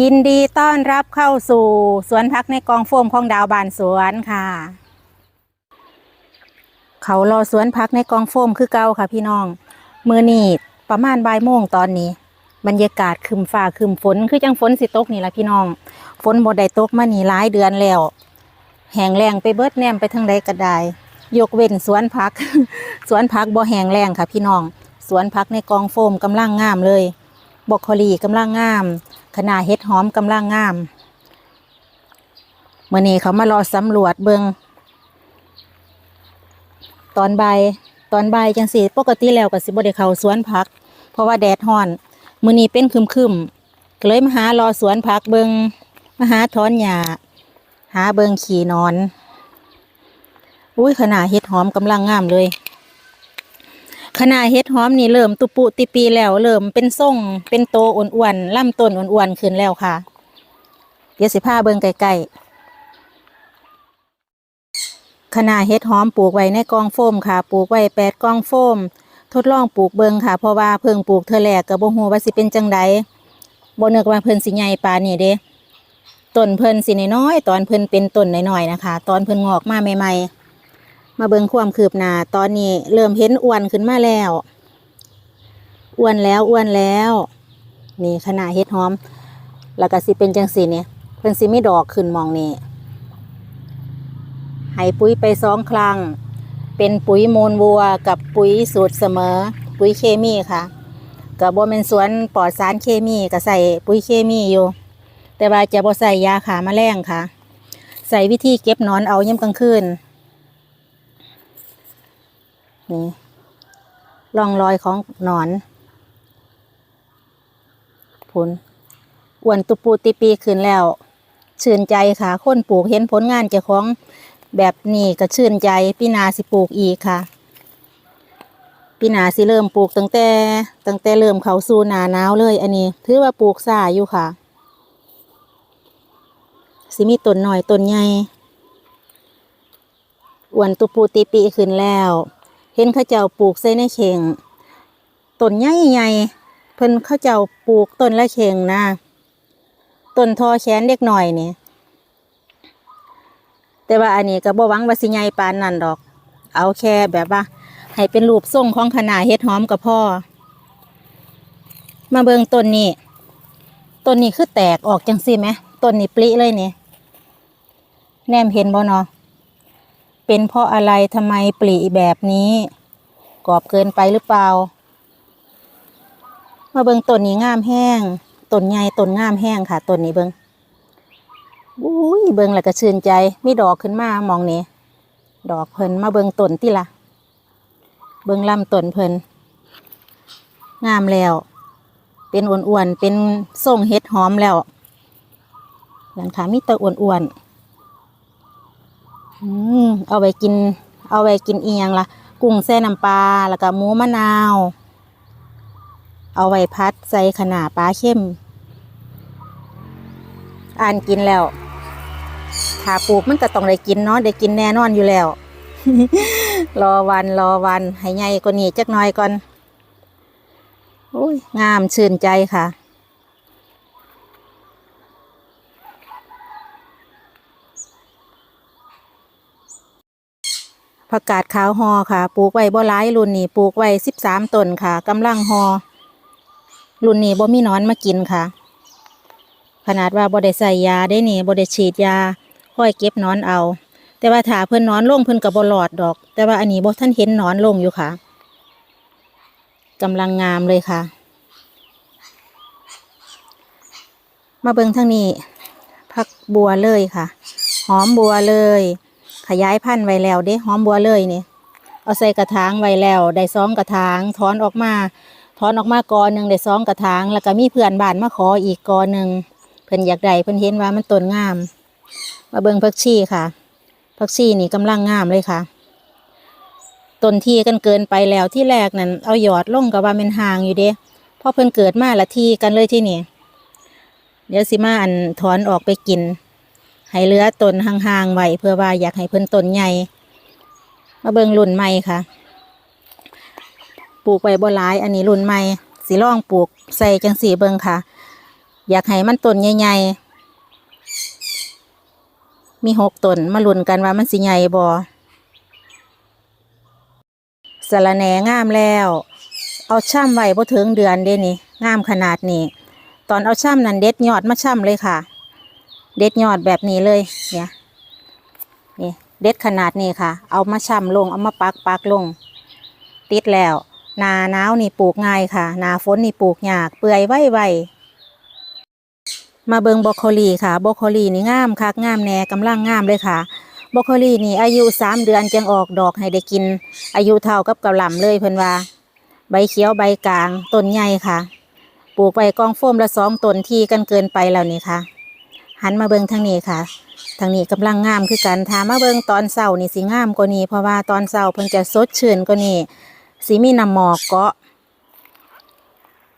ยินดีต้อนรับเข้าสู่สวนพักในกองโฟมของดาวบานสวนค่ะ เขารอสวนพักในกองโฟมคือเก่าค่ะพี่น้อง มือนี่ประมาณบ่ายโมงตอนนี้ บรรยากาศคึมฟ้าคึมฝนคือจังฝนสิตกนี่ละพี่น้อง ฝนบ่ได้ตกมานี่หลายเดือนแล้ว แห้งแล้งไปเบิดแนมไปทางใดก็ได้ยกเว้นสวนพัก สวนพักบ่แห้งแล้งค่ะพี่น้อง สวนพักในกองโฟมกำลังงามเลยบอกโคลีกำลังงาม ขนาเฮ็ดหอมกำลังงามเมื่อนี้เขามารอสำรวจเบิงตอนใบตอนใบจังสิปกติแล้วก็สิบ่ได้เขาสวนพัก เพราะว่าแดดร้อนมื้อนี้เป็นครึมก็เลยมาหารอสวนพักเบิงมาหาถอนหญ้าหาเบิงขี่นอน อุ้ยขนาเฮ็ดหอมกำลังงามเลย ขนาเฮ็ดหอมนี่เริ่มตุปุติปีแล้วเริ่มเป็นทรงเป็นโตอ้วนๆล่ำต้นอ้วนๆขึ้นแล้วค่ะ เดี๋ยวสิพาเบิ่งใกล้ๆขนาเฮ็ดหอมปลูกไว้ในกองโฟมค่ะ ปลูกไว้แปดกองโฟม ทดลองปลูกเบิ่งค่ะ เพราะว่าเพิ่งปลูกเธอแรกก็บ่ฮู้ว่าสิเป็นจังใดบ่นึกว่าเพิ่นสิใหญ่ปานนี้เด้ต้นเพิ่นสิน้อยๆตอนเพิ่นเป็นต้นน้อยๆนะคะ ตอนเพิ่นงอกมาใหม่ๆ มาเบิงความคืบหน้าตอนนี้เริ่มเห็นอ้วนขึ้นมาแล้วอ้วนแล้วอ้วนแล้ว นี่ขนาดเฮ็ดหอม แล้วก็สิเป็นจังสีเนี่ยเพิ่นสิมีดอกขึ้นมองนี่ให้ปุ๋ยไปสองครั้งเป็นปุ๋ยมูลวัวกับปุ๋ยสูตรเสมอ ปุ๋ยเคมีค่ะกับบ่เป็นสวนปลอดสารเคมีก็ใส่ปุ๋ยเคมีอยู่ แต่ว่าจะบ่ใส่ยาขาแมลงค่ะ ใส่วิธีเก็บนอนเอาย่ำกลางคืน นี่ร่องรอยของหนอนผลอ้วนตุปูติปีขึ้นแล้วชื่นใจค่ะ คนปลูกเห็นผลงานเจ้าของแบบนี้ก็ชื่นใจพี่นาสิปลูกอีกค่ะพี่นาสิเริ่มปลูกตั้งแต่ตั้งแต่เริ่มเขาสู่หนาหนาวเลย อันนี้ถือว่าปลูกซ่าอยู่ค่ะ สิมีต้นหน่อยต้นใหญ่อ้วนตุปูติปีขึ้นแล้ว เห็นเข้าเจ้าปลูกใส่ในเข่งต้นใหญ่ใหญ่ๆเพิ่นเข้าเจ้าปลูกต้นละเข่งนะต้นทอแขนเล็กหน่อยนี่แต่ว่าอันนี้ก็บ่หวังว่าสิใหญ่ปานนั้นดอก เอาแค่แบบว่า ให้เป็นรูปทรงของขนาดเฮ็ดหอมกับพ่อ มาเบิ่งต้นนี้ต้นนี้คือแตกออกจังซี่ไหมต้นนี้ปลิเลยนี่แนมเห็นบ่เนาะ เป็นเพราะอะไรทำไมปลีแบบนี้กรอบเกินไปหรือเปล่า มาเบิงต้นนี้งามแห้งต้นใหญ่ต้นงามแห้งค่ะต้นนี้เบิงอุ้ยเบิงแล้วก็ชื่นใจมีดอกขึ้นมามองนี้ดอกเพิ่นมาเบิงต้นติละเบิงลำต้นเพิ่นงามแล้ว เป็นอ้วนๆเป็นทรงเห็ดหอมแล้วหลังขามีแต่อ้วนๆ อืมเอาไว้กิน เอาไว้กินเอียงล่ะกุ้งแซ่น้ำปลาแล้วก็หมูมะนาว เอาไว้พัดใส่ขนาปลาเข้ม อ่านกินแล้วถ้าปลูกมันก็ต้องได้กินเนาะได้กินแน่นอนอยู่แล้ว รอวันรอวันให้ใหญ่กว่านี้จักหน่อยก่อนโอ้ยงามชื่นใจค่ะ ผักกาดขาวหอค่ะ ปลูกไว้บ่หลายรุ่นนี้ปลูกไว้สิบสามต้นค่ะกำลังหอรุ่นนี้บ่มีนอนมากินค่ะ ขนาดว่าบ่ได้ใส่ยาได้นี่บ่ได้ฉีดยาค่อยเก็บนอนเอา แต่ว่าถ้าเพิ่นนอนลงเพิ่นก็บ่หลอดดอก แต่ว่าอันนี้บ่ท่านเห็นนอนลงอยู่ค่ะกำลังงามเลยค่ะ มาเบิ่งทางนี้ผักบัวเลยค่ะ หอมบัวเลย ขยายพันธุ์ไว้แล้วเด้หอมบัวเลยนี่เอาใส่กระถางไว้แล้วได้สองกระถางถอนออกมาถอนออกมากอหนึ่งได้สองกระถางแล้วก็มีเพื่อนบ้านมาขออีกกอหนึ่งเพิ่นอยากได้เพิ่นเห็นว่ามันต้นงาม มาเบิ่งผักชีค่ะผักชีนี่กำลังงามเลยค่ะต้นที่กันเกินไปแล้วที่แรกนั่นเอาหยอดลงกับว่าเป็นห่างอยู่เด้พอเพิ่นเกิดมาละที่กันเลยที่นี่ เดี๋ยวสิมาอันถอนออกไปกิน ให้เหลือต้นห่างๆไว้เพื่อว่าอยากให้เพิ่นต้นใหญ่ มาเบิ่งรุ่นใหม่ค่ะ ปลูกไว้บ่หลาย อันนี้รุ่นใหม่สีร่องปลูกใส่จังสีเบิ่งค่ะ อยากให้มันต้นใหญ่ๆ มีหกต้นมาลุ้นกันว่ามันสิใหญ่บ่สะรแหน่งามแล้ว เอาช่ำไว้บ่ถึงเดือนเด้นี่ งามขนาดนี้ ตอนเอาช่ำนั้นเด็ดยอดมาช่ำเลยค่ะ เด็ดยอดแบบนี้เลย เนี่ยนี่เด็ดขนาดนี้ค่ะ เอามาช่ำลง เอามาปักปักลง ติดแล้ว นาหนาวนี่ปลูกง่ายค่ะ นาฝนนี่ปลูกยาก เปื่อยไว้ไวมาเบิงบรอกโคลีค่ะบรอกโคลีนี่งามคักงามแน่กำลังงามเลยค่ะบรอกโคลีนี่อายุสามเดือนจึงออกดอกให้ได้กิน อายุเท่ากับกระหล่ำเลยเพิ่นว่า ใบเขียวใบกลางต้นใหญ่ค่ะ ปลูกไปกองโฟมละสองต้นที่กันเกินไปแล้วนี่ค่ะ หันมาเบิงทางนี้ค่ะทางนี้กำลังงามคือกันถามมาเบิงตอนเช้านี่สิงามกว่านี้ เพราะว่าตอนเช้าเพิ่นจะสดชื่นกว่านี้สีมีน้ำหมอกเกาะ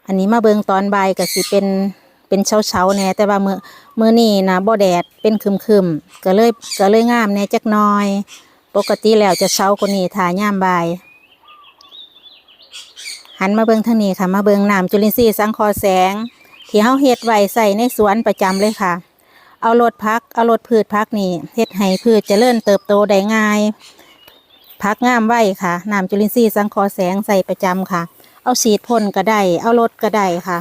อันนี้มาเบิงตอนใบก็สิเป็นเป็นเช้าเช้าแน่แต่ว่ามือมือนี่นะบ่แดดเป็นคึมคึมก็เลยก็เลยงามแน่จักน้อย ปกติแล้วจะเช้ากว่านี้ถ่ายามบายหันมาเบิงทางนี้ค่ะ มาเบิงน้ำจุลินทรีย์สังคราะห์แสง ที่เฮาเฮ็ดไว้ใส่ในสวนประจำเลยค่ะ เอารถพัก เอารถพืชพักนี่เฮ็ดให้พืชเจริญเติบโตได้ง่าย พักงามไว้ค่ะน้ำจุลินทรีย์สังเคราะห์แสงใส่ประจำค่ะ เอาฉีดพ่นก็ได้เอารถก็ได้ค่ะ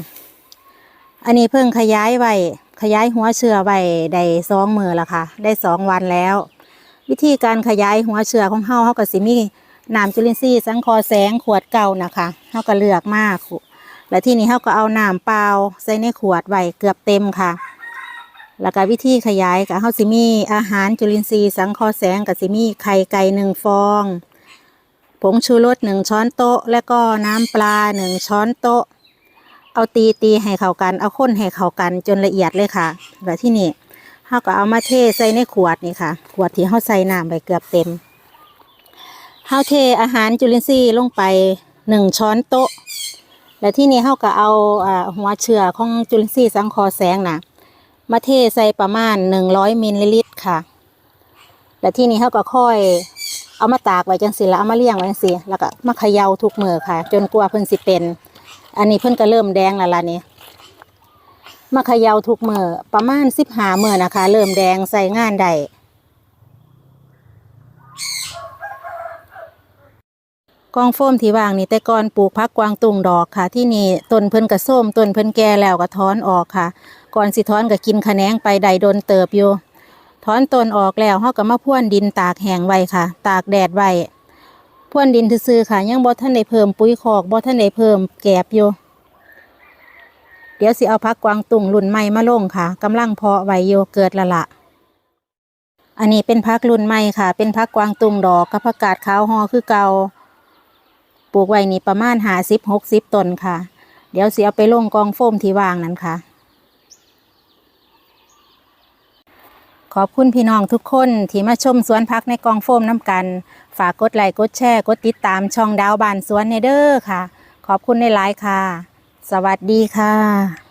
อันนี้เพิ่งขยายไว้ขยายหัวเชื้อไว้ได้สองมือละค่ะ ได้สองวันแล้ว วิธีการขยายหัวเชื้อของเฮาเฮาก็สิมีน้ำจุลินทรีย์สังเคราะห์แสงขวดเก่านะคะเฮาก็เลือกมากแล้วที่นี้เฮาก็เอาน้ำเปล่าใส่ในขวดไว้เกือบเต็มค่ะ แล้วก็วิธีขยายก็เฮาสิมีอาหารจุลินทรีย์สังเคราะห์แสงก็สิมีไข่ไก่หนึ่งฟอง ผงชูรสหนึ่งช้อนโต๊ะ และก็น้ำปลาหนึ่งช้อนโต๊ะ เอาตีตีให้เข้ากัน เอาข้นให้เข้ากันจนละเอียดเลยค่ะ แล้วที่นี่เฮาก็เอามาเทใส่ในขวดนี่ค่ะ ขวดที่เฮาใส่น้ำไปเกือบเต็มเฮาเทอาหารจุลินทรีย์ลงไปหนึ่งช้อนโต๊ะ แล้วที่นี่เฮาก็เอาอหัวเชื้อของจุลินทรีย์สังเคราะห์แสงน่ะ มาเทใส่ประมาณหนึ่งร้อยมิลลิลิตรค่ะ แล้วที่นี้เขาก็ค่อยเอามาตากไว้จังสิแล้วเอามาเลี้ยงไว้จังสิแล้วก็มาเขย่าทุกมือค่ะ จนกลัวเพิ่นสิเป็น อันนี้เพิ่นก็เริ่มแดงแล้วล่ะนี่มาเขย่าทุกมือประมาณสิบหามือนะคะ เริ่มแดงใส่งานได้ กองโฟมที่วางนี่แต่ก่อนปลูกพักกวางตุงดอกค่ะ ที่นี่ต้นเพิ่นกระส้มต้นเพิ่นแก่แล้วก็ถอนออกค่ะ ก่อนสิถอนก็กินขะแนงไปได้โดนเติบอยู่ถอนต้นออกแล้วเฮาก็มาพ่วนดินตากแห้งไว้ค่ะ ตากแดดไว้พ่วนดินซื่อๆค่ะ ยังบ่ทันได้เพิ่มปุ๋ยคอกบ่ทันได้เพิ่มแกบอยู่เดี๋ยวสิเอาพักกวางตุงรุ่นใหม่มาลงค่ะกำลังเพาะไว้อยู่เกิดละละอันนี้เป็นพักรุ่นใหม่ค่ะ เป็นพักกวางตุงดอกกับผักกาดขาวหอคือเก่า ปลูกไว้นี่ประมาณหาสิบหกสิบต้นค่ะ เดี๋ยวสิเอาไปลงกองโฟมที่วางนั้นค่ะ ขอบคุณพี่น้องทุกคนที่มาชมสวนพักในกองโฟมน้ำกัน ฝากกดไลค์กดแชร์กดติดตามช่องดาวบานสวนเนเดอร์ค่ะ ขอบคุณในไลน์ค่ะ สวัสดีค่ะ